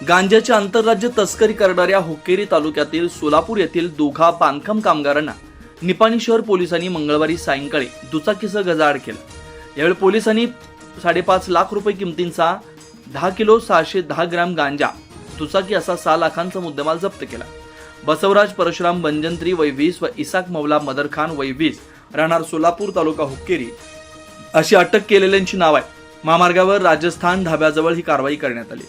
गांजाची आंतरराज्य तस्करी करणाऱ्या हुक्केरी तालुक्यातील सोलापूर येथील दोघा बांधकाम कामगारांना निपाणी शहर पोलिसांनी मंगळवारी सायंकाळी दुचाकीसह गजाआड केलं. यावेळी पोलिसांनी साडेपाच लाख रुपये किमतींचा दहा किलो सहाशे दहा ग्रॅम गांजा दुचाकी असा सहा लाखांचा मुद्देमाल जप्त केला. बसवराज परशुराम बंजंत्री वय वीस व इसाक मौला मदर खान वय वीस राहणार सोलापूर तालुका हुक्केरी अशी अटक केलेल्यांची नाव आहे महामार्गावर राजस्थान धाब्याजवळ ही कारवाई करण्यात आली.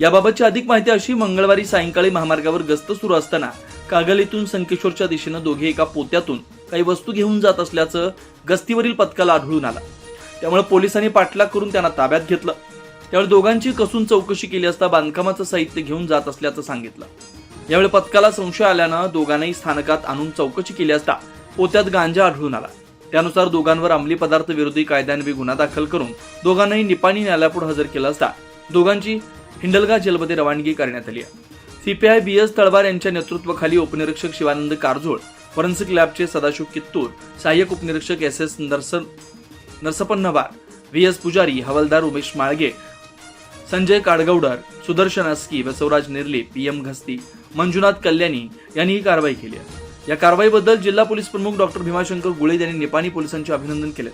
याबाबतची अधिक माहिती अशी मंगळवारी सायंकाळी महामार्गावर गस्त सुरू असताना कागल येथून संकेश्वरच्या दिशेनं दोघे एका पोत्यातून काही वस्तू घेऊन जात असल्याचं गस्तीवरील पथकाला आढळून आलं. त्यामुळे पोलिसांनी पाठलाग करून त्यांना ताब्यात घेतलं. त्यावेळी दोघांची कसून चौकशी केली असता बांधकामाचं साहित्य घेऊन जात असल्याचं सांगितलं. यावेळी पथकाला संशय आल्यानं दोघांनाही स्थानकात आणून चौकशी केली असता पोत्यात गांजा आढळून आला. त्यानुसार दोघांवर अंमली पदार्थ विरोधी कायद्यान्वये गुन्हा दाखल करून दोघांनाही निपाणी न्यायालयापुढे हजर केलं असता दोघांची हिंडलगा जेलमध्ये रवानगी करण्यात आली आहे. सीपीआय बी एस तळवार यांच्या नेतृत्वाखाली उपनिरीक्षक शिवानंद कारजोळ फॉरेन्सिक लॅबचे सदाशिव कित्तूर सहाय्यक उपनिरीक्षक S S Narasan Naraspannavar V S Pujari हवालदार उमेश माळगे संजय काडगौडर सुदर्शन अस्की बसवराज निर्ले पी एम घस्ती मंजुनाथ कल्याणी यांनी ही कारवाई केली आहे. या कारवाईबद्दल जिल्हा पोलीस प्रमुख डॉक्टर भीमाशंकर गुळे यांनी निपाणी पोलिसांचे अभिनंदन केले.